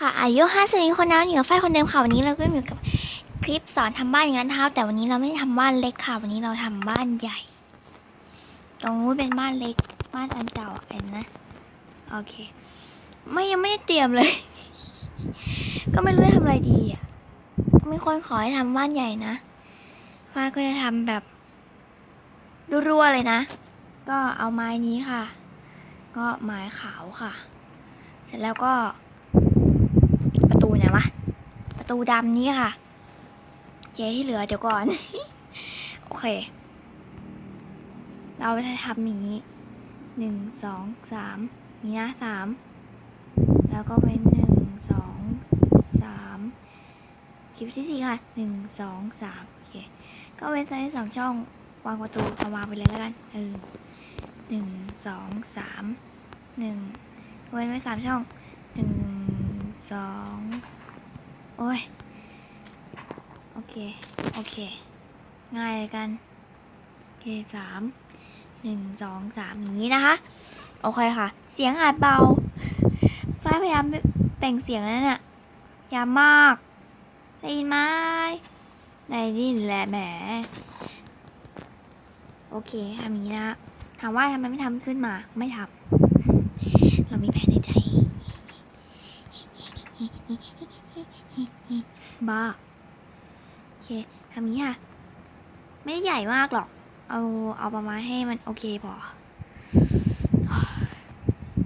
ค่ะอายุห้าสิบคนน้ำอยู่กับฝ้ายคนเดิมค่ะวันนี้เราก็อยู่กับคลิปสอนทำบ้านอย่างนั้นเท้าแต่วันนี้เราไม่ได้ทำบ้านเล็กค่ะวันนี้เราทำบ้านใหญ่ ตรงนู้นเป็นบ้านเล็กบ้านอันเก่าเห็นนะโอเค ไม่ยังไม่ได้เตรียมเลย ก็ไม่รู้จะทำอะไรดีอะมีคนขอให้ทำบ้านใหญ่นะฝ้ายก็จะทำแบบรัวๆเลยนะ ก็เอาไม้นี้ค่ะ ก็ไม้ขาวค่ะ เสร็จแล้วก็ วะ ประตูดำนี้ค่ะ เจ๊ที่เหลือเดี๋ยวก่อน โอเค เราจะทำอย่างนี้หนึ่งสองสามมีนะสามแล้วก็เป็นหนึ่งสองสามคลิปที่สี่ค่ะหนึ่งสองสามโอเคก็เว้นไซส์สองช่องวางประตูเอาวางไปเลยแล้วกันเออหนึ่งสองสามหนึ่งเว้นไว้สามช่องหนึ่งสอง โอ้ย โอเค โอเค ง่ายเลยกัน โอเคสาม หนึ่ง สอง สามอย่างนี้นะคะ โอเคค่ะ เสียงอาจเบา ฟ้าพยายามแบ่งเสียงแล้วเนี่ยยามาก ได้ยินไหมได้ยินแหละแหม โอเคทำอย่างนี้นะ ถามว่าทำไมไม่ทำขึ้นมา ไม่ทำเรามีแผนในใจ บ้าโอเคทำนี้ค่ะ ไม่ได้ใหญ่มากหรอก เอาเอาประมาณให้มันโอเคพอ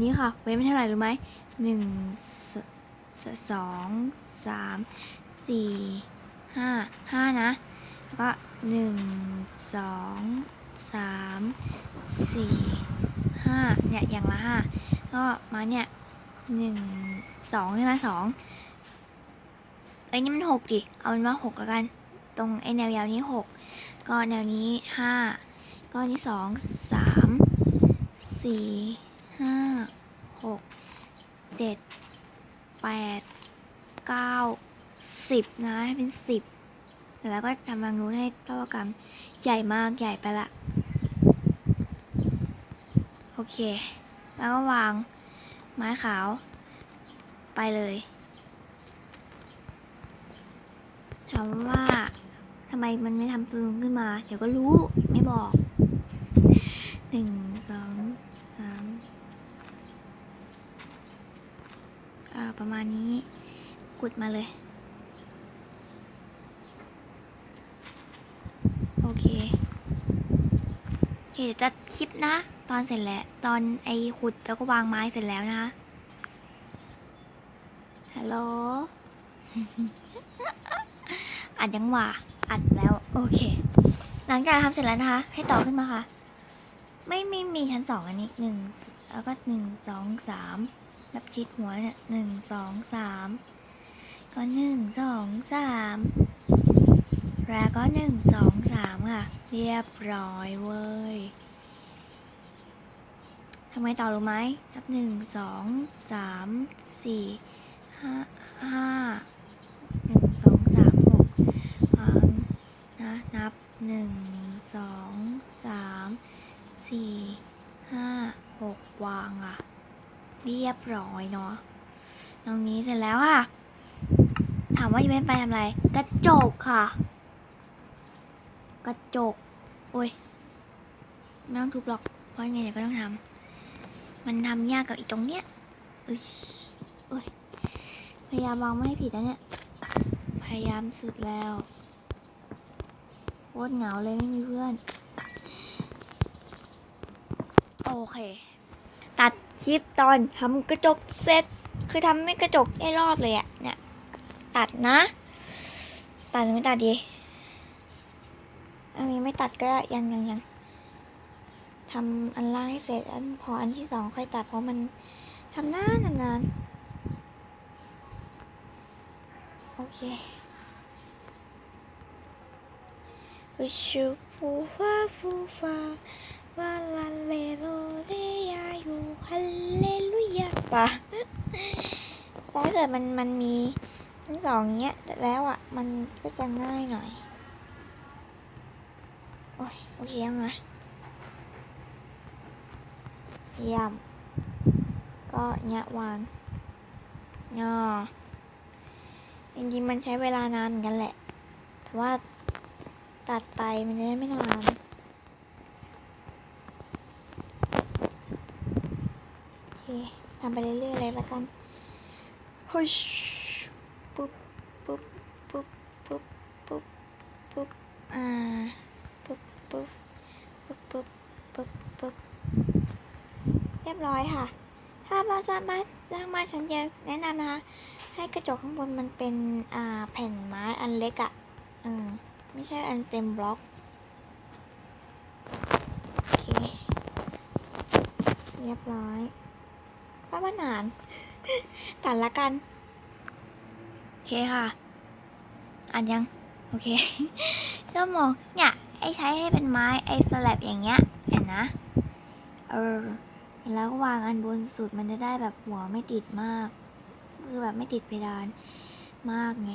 นี่ค่ะ เว้นไม่เท่าไหร่รู้ไหมหนึ่งสสสองสามสี่ห้าห้านะ แล้วก็หนึ่งสองสามสี่ห้าเนี่ย อย่างละห้าก็มาเนี่ยหนึ่งสองใช่ไหมสอง เอ้ยนี่มันหกดิ เอาเป็นว่าหกแล้วกัน ตรงไอ้แนวยาวนี้หกก็แนวนี้ห้าก็นี้สองสามสี่ห้าหกเจ็ดแปดเก้าสิบนะให้เป็นสิบแล้วก็ทำบางนู้นให้เท่ากันใหญ่มากใหญ่ไปละ โอเค แล้วก็วางไม้ขาว ไปเลย ถามว่าทำไมมันไม่ทำซูมขึ้นมา เดี๋ยวก็รู้ไม่บอกหนึ่งสองสามอ่าประมาณนี้กุดมาเลย โอเคโอเคเดี๋ยวจะคลิปนะ ตอนเสร็จแล้วตอนไอขุดแล้วก็วางไม้เสร็จแล้วนะฮัลโหล อัดยังว่าอัดแล้ว โอเค หลังจากทำเสร็จแล้วนะคะ ให้ต่อขึ้นมาค่ะ ไม่ไม่มีชั้นสองอันนี้หนึ่งแล้วก็หนึ่งสองสามนับชิดหัวเนี่ยหนึ่งสองสามก็หนึ่งสองสามแล้วก็หนึ่งสองสามค่ะ เรียบร้อยเว้ยทำไมต่อรู้ไหมนับหนึ่งสองสามสี่ห้าห้าหนึ่งสองสาม นะนับหนึ่งสองสามสี่ห้าหกวางอะ เรียบร้อยเนาะตรงนี้เสร็จแล้วค่ะ ถามว่ายูเวนไปทำอะไร กระจกค่ะ กระจก โอ้ยไม่ต้องทุบหรอก เพราะยังไงเดี๋ยวก็ต้องทำมันทำยากกับอีตรงเนี้ยอึชโอ้ยพยายามวางไม่ให้ผิดนะเนี่ย พยายามสุดแล้วโคตรเหงาเลยไม่มีเพื่อน โอเค ตัดคลิปตอนทำกระจกเสร็จ คือทำไม่กระจกได้รอบเลยอะเนี่ย ตัดนะ ตัดหรือไม่ตัดดีอันนี้ไม่ตัดก็ยังยังยังทำอันล่างให้เสร็จอันพออันที่สองค่อยตัดเพราะมันทำนานทำนานโอเค ฟูชูฟูฟาฟูฟาวาลาเลโลเลยาอยู่ฮัลเลลุยาปะแต่ถ้าเกิดมันมันมีทั้งสองเนี้ยแล้วอะ มันก็จะง่ายหน่อย โอ้ยโอเคยังไงเยี่ยมก็เนี้ยวางอ๋อจริงๆมันใช้เวลานานเหมือนกันแหละ แต่ว่า ตัดไปมันจะได้ไม่นานโอเคทำไปเรื่อยๆเลยละกันฮึชปุ๊บปุ๊บปุ๊บปุ๊บปุ๊บปุ๊บอ่าปุ๊บปุ๊บปุ๊บปุ๊บปุ๊บปุ๊บเรียบร้อยค่ะ ถ้ามาสร้างบ้านสร้างบ้านชั้นเดียวแนะนำนะคะ ให้กระจกข้างบนมันเป็นอ่าแผ่นไม้อันเล็กอะ่ะอืม ไม่ใช่อันเต็มบล็อก โอเค เรียบร้อยป้าบ้านหนานตัดละกัน โอเคค่ะอันยัง โอเคก็มองเนี่ยไอ้ใช้ให้เป็นไม้ไอ้สลับอย่างเงี้ยเห็นนะ เออแล้วก็วางอันบนสุดมันจะได้แบบหัวไม่ติดมาก คือแบบไม่ติดเพดานมากไง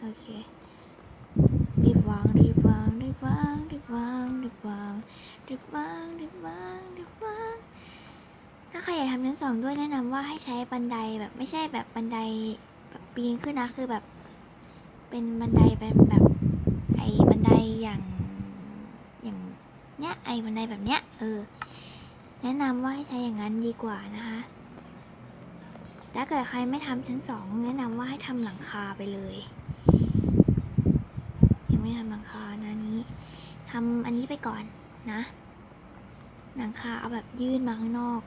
โอเค วางรีบวางรีบวางรีบวางรีบวางรีบวางรีบวางรีบวางถ้าใครอยากทำชั้นสองด้วยแนะนำว่าให้ใช้บันไดแบบไม่ใช่แบบบันไดแบบปีนขึ้นนะคือแบบ เป็นบันไดเป็นแบบไอ้บันไดอย่างอย่างเนี้ยไอ้บันไดแบบเนี้ยเออแนะนำว่าให้ใช้อย่างนั้นดีกว่านะคะถ้าเกิดใครไม่ทำชั้นสองแนะนำว่าให้ทำหลังคาไปเลย ไม่ทำหลังคานะนี้ทำอันนี้ไปก่อนนะหลังคาเอาแบบยื่นมาข้างนอก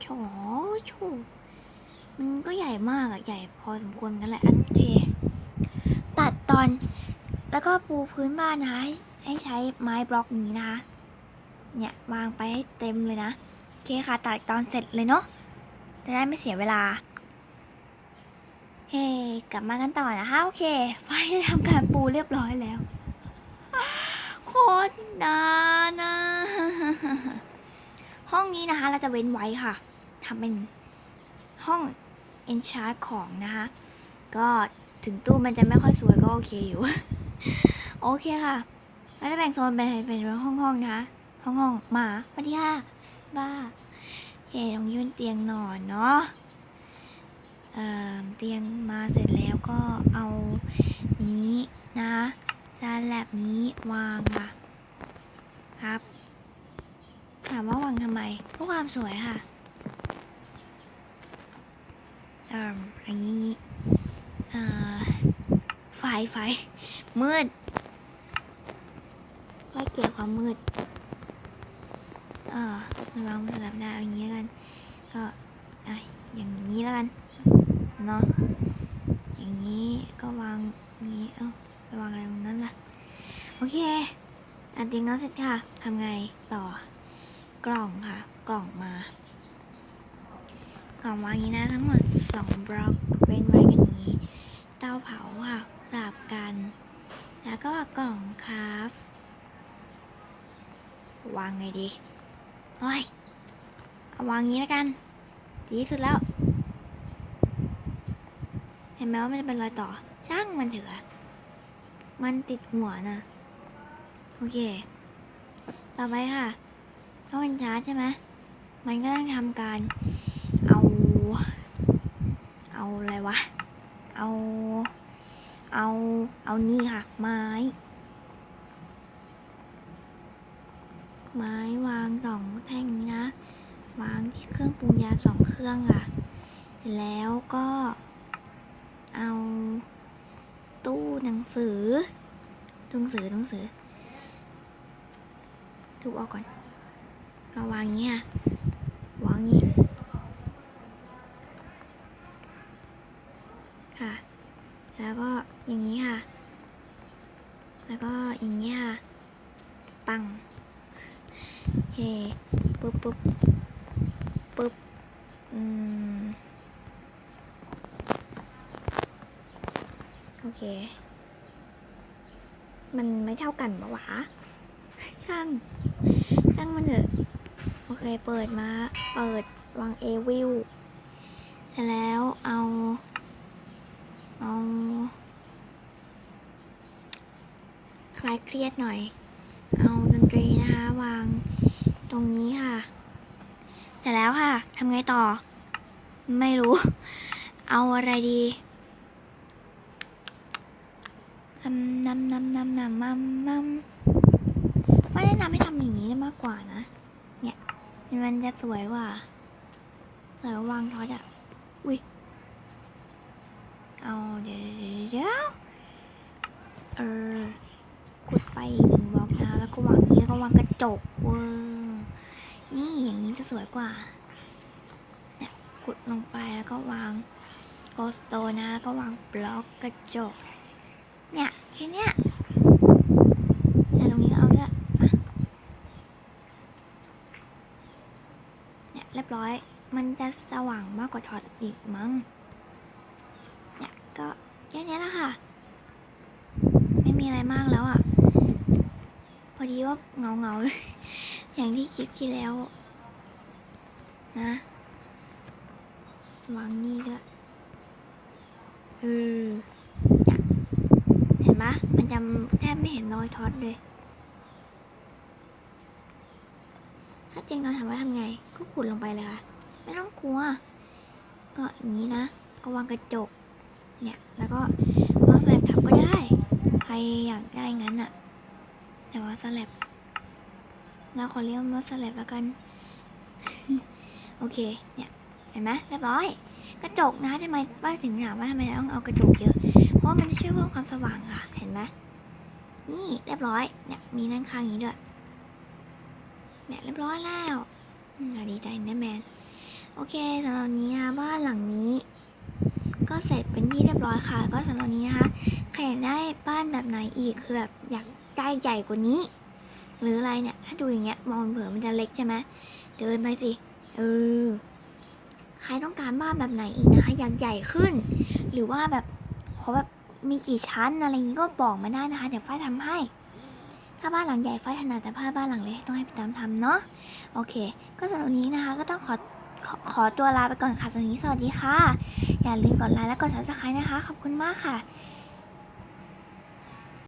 โฉโฉมันก็ใหญ่มากอะใหญ่พอสมควรนกันแหละโอเค ตัดตอน แล้วก็ปูพื้นบ้านนะคะให้ให้ใช้ไม้บล็อกนี้นะคะ เนี่ยวางไปให้เต็มเลยนะ โอเคค่ะ ตัดตอนเสร็จเลยเนาะจะได้ไม่เสียเวลา เฮ้กลับมากันต่อนะคะ โอเคไฟได้ทำการปูเรียบร้อยแล้ว โคตรนานนะห้องนี้นะคะ เราจะเว้นไว้ค่ะทำเป็นห้อง e n c h a r t ของนะคะ ก็ถึงตู้มันจะไม่ค่อยสวยก็โอเคอยู่ โอเคค่ะเราจะแบ่งโซนเป็นเป็นห้องห้องนะคะ ห้องห้องหมาสวัสดีค่ะบ้าโอเคตรงนี้เป็นเตียงนอนเนาะ เตียงมาเสร็จแล้วก็เอานี้นะจานแลบนี้วางค่ะ ครับ ถามว่าวางทำไมเพื่อความสวยค่ะเอ่ออย่างนี้อ่อไฟไฟมืดค่อเกลี่ยความมืดเออมาวางสลับได้เอาอย่างนี้แล้วกันก็อะอย่างนี้แล้วกัน เนาะอย่างนี้ก็วางอย่างนี้ เอ้าไปวางอะไรตรงนั้นล่ะ โอเคอันจริงแล้วเสร็จค่ะทำไงต่อกล่องค่ะ กล่องมา กล่องวางอย่างนี้นะ ทั้งหมดสองบล็อกเว้นไว้กันอย่างนี้เตาเผาค่ะสลับกัน แล้วก็กล่องคราฟวางไงดีโอ้ยเอาวางอย่างนี้แล้วกัน ดีที่สุดแล้ว ห็นไหมว่ามันจะเป็นรอยต่อ ช่างมันเถอะมันติดหัวนะโอเค ต่อไปค่ะต้องเป็นชาร์จใช่ไหมมันก็ต้องทำการเอา เอาอะไรวะ เอา เอา เอานี่ค่ะ ไม้ ไม้วางสองแท่งนี้นะ วางที่เครื่องปรุงยาสองเครื่องอะ เสร็จแล้วก็ เอา ตู้หนังสือหนังสือหนังสือทุบออกก่อนก็วางอย่างนี้ค่ะวางอย่างนี้ค่ะ แล้วก็อย่างนี้ค่ะ แล้วก็อย่างนี้ค่ะ ปังเคปุ๊บปุ๊บปุ๊บอืม โอ เค มันไม่เท่ากันปะวะ ช่าง ช่างมันเถอะ โอเค เปิดมา เปิดวางเอวิลเสร็จแล้วเอา เอา คลายเครียดหน่อย เอาดนตรีนะคะ วางตรงนี้ค่ะ เสร็จแล้วค่ะทำไงต่อ ไม่รู้ เอาอะไรดี ทำนำนำนำนำนำนำไม่แนะนำให้ทำอย่างนี้มากกว่านะ เนี่ย มันจะสวยกว่าสวยวาวางทอตอะ อุ้ย เอาเดี๋ยวเดี๋ยวเออขุดไปอีกหนึ่งบล็อกนะแล้วก็วางนี้แล้วก็วางกระจกเวอร์นี่อย่างนี้จะสวยกว่า เนี่ยขุดลงไปแล้วก็วางโกสโตนะแล้วก็วางบล็อกกระจก เนี่ยแค่เนี้ยเนี่ยตรงนี้ก็เอาด้วยอะเนี่ยเรียบร้อย มันจะสว่างมากกว่าท็อตอีกมั้ง เนี่ยก็แค่นี้แหละค่ะ ไม่มีอะไรมากแล้วอะ พอดีว่าเงาเงาเลย อย่างที่คลิปที่แล้ว นะวางนี่ด้วยเออ ปะมันจะแทบไม่เห็นรอยท็อตเลย ถ้าจริงเราถามว่าทำไง ก็ขุดลงไปเลยค่ะ ไม่ต้องกลัว ก็อย่างนี้นะ ก็วางกระจก เนี่ย แล้วก็วางสลับทับก็ได้ ใครอยากได้งั้นอะแต่ว่าสลับเราขอเรียกว่าสลับแล้วกัน โอเค เนี่ย เห็นไหมเรียบร้อย กระจกนะทำไมป้าถึงถามว่าทำไมต้องเอากระจกเยอะ เพราะมันจะช่วยเพิ่มความสว่างค่ะ เห็นไหมนี่เรียบร้อย เนี่ยมีนั่นข้างอย่างนี้ด้วย เนี่ยเรียบร้อยแล้วอาดีใจนะแมน โอเคสำหรับนี้นะบ้านหลังนี้ ก็เสร็จเป็นที่เรียบร้อยค่ะ ก็สำหรับนนี้นะคะใครอยากได้บ้านแบบไหนอีกคือแบบอยากได้ใหญ่กว่านี้ หรืออะไรเนี่ย ถ้าดูอย่างเงี้ยมองเผื่อมันจะเล็กใช่ไหมเดินไปสิเออ ใครต้องการบ้านแบบไหนอีกนะคะอยากใหญ่ขึ้น หรือว่าแบบขอแบบมีกี่ชั้นอะไรอย่างนี้ก็บอกมาได้นะคะ เดี๋ยวฝ้ายทำให้ ถ้าบ้านหลังใหญ่ฝ้ายถนัดแต่ถ้าบ้านหลังเล็กต้องให้พี่ตามทำเนาะโอเค ก็สำหรับนี้นะคะ ก็ต้องขอขอขอตัวลาไปก่อนค่ะสำหรับวันนี้สวัสดีค่ะ อย่าลืมกดไลค์และกดซับสไครต์นะคะ ขอบคุณมากค่ะ